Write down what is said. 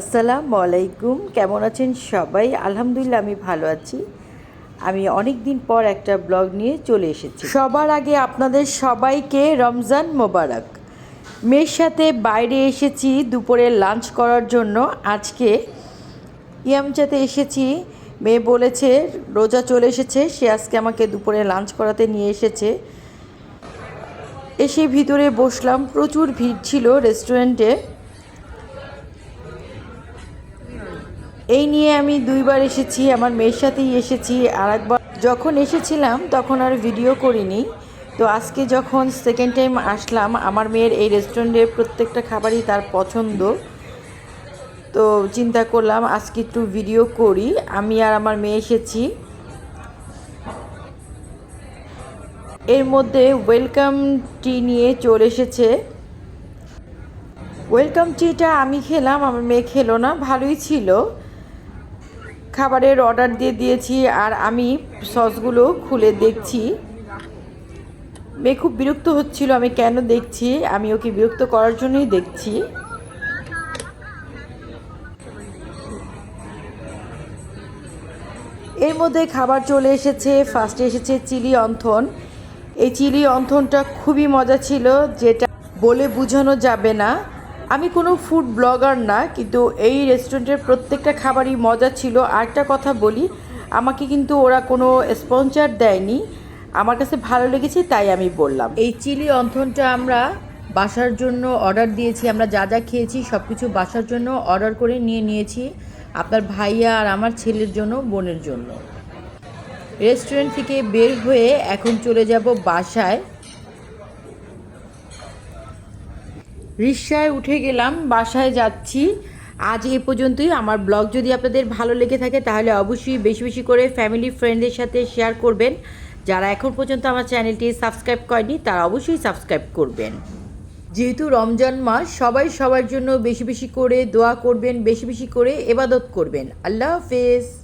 আসসালামু আলাইকুম। কেমন আছেন সবাই? আলহামদুলিল্লাহ, আমি ভালো আছি। আমি অনেক দিন পর একটা ব্লগ নিয়ে চলে এসেছি। সবার আগে আপনাদের সবাইকে রমজান মোবারক। মেয়ের সাথে বাইরে এসেছি, দুপুরে লাঞ্চ করার জন্য। আজকে ইয়ামচাতে এসেছি। মেয়ে বলেছে, রোজা চলে এসেছে, সে আজকে আমাকে দুপুরে লাঞ্চ করাতে নিয়ে এসেছে। এসে ভিতরে বসলাম। প্রচুর ভিড় ছিল রেস্টুরেন্টে। এই নিয়ে আমি দুইবার এসেছি, আমার মেয়ের সাথেই এসেছি আর একবার যখন এসেছিলাম, তখন আর ভিডিও করিনি। তো আজকে যখন সেকেন্ড টাইম আসলাম, আমার মেয়ের এই রেস্টুরেন্টের প্রত্যেকটা খাবারই তার পছন্দ। তো চিন্তা করলাম, আজকে একটু ভিডিও করি। আমি আর আমার মেয়ে এসেছি। এর মধ্যে ওয়েলকাম টি নিয়ে চলে এসেছে। ওয়েলকাম টিটা আমি খেলাম, আমার মেয়ে খেলো না, ভালোই ছিল। খাবারের অর্ডার দিয়ে দিয়েছি আর আমি সসগুলো খুলে দেখছি। মেয়ে খুব বিরক্ত হচ্ছিল, আমি কেন দেখছি? আমি ওকে বিরক্ত করার জন্যই দেখছি। এর মধ্যে খাবার চলে এসেছে ফার্স্টে এসেছে চিলি অন্থন। এই চিলি অন্থনটা খুবই মজা ছিল, যেটা বলে বোঝানো যাবে না। আমি কোনো ফুড ব্লগার না, কিন্তু এই রেস্টুরেন্টের প্রত্যেকটা খাবারই মজা ছিল। আরেকটা কথা বলি, আমাকে কিন্তু ওরা কোনো স্পন্সার দেয়নি। আমার কাছে ভালো লেগেছে, তাই আমি বললাম। এই চিলি অন্থনটা আমরা বাসার জন্য অর্ডার দিয়েছি, আমরা যা যা খেয়েছি সব কিছু বাসার জন্য অর্ডার করে নিয়ে নিয়েছি, আপনার ভাইয়া আর আমার ছেলের জন্য, বোনের জন্য। রেস্টুরেন্ট থেকে বের হয়ে এখন চলে যাব বাসায়। রিক্সায় উঠে গেলাম, বাসায় যাচ্ছি। আজ এ পর্যন্তই। আমার ব্লগ যদি আপনাদের ভালো লেগে থাকে, তাহলে অবশ্যই বেশি বেশি করে ফ্যামিলি ফ্রেন্ডদের সাথে শেয়ার করবেন। যারা এখন পর্যন্ত আমার চ্যানেলটি সাবস্ক্রাইব করেনি, তারা অবশ্যই সাবস্ক্রাইব করবেন। যেহেতু রমজান মাস, সবাই সবার জন্য বেশি বেশি করে দোয়া করবেন, বেশি বেশি করে এবাদত করবেন। আল্লাহ হাফেজ।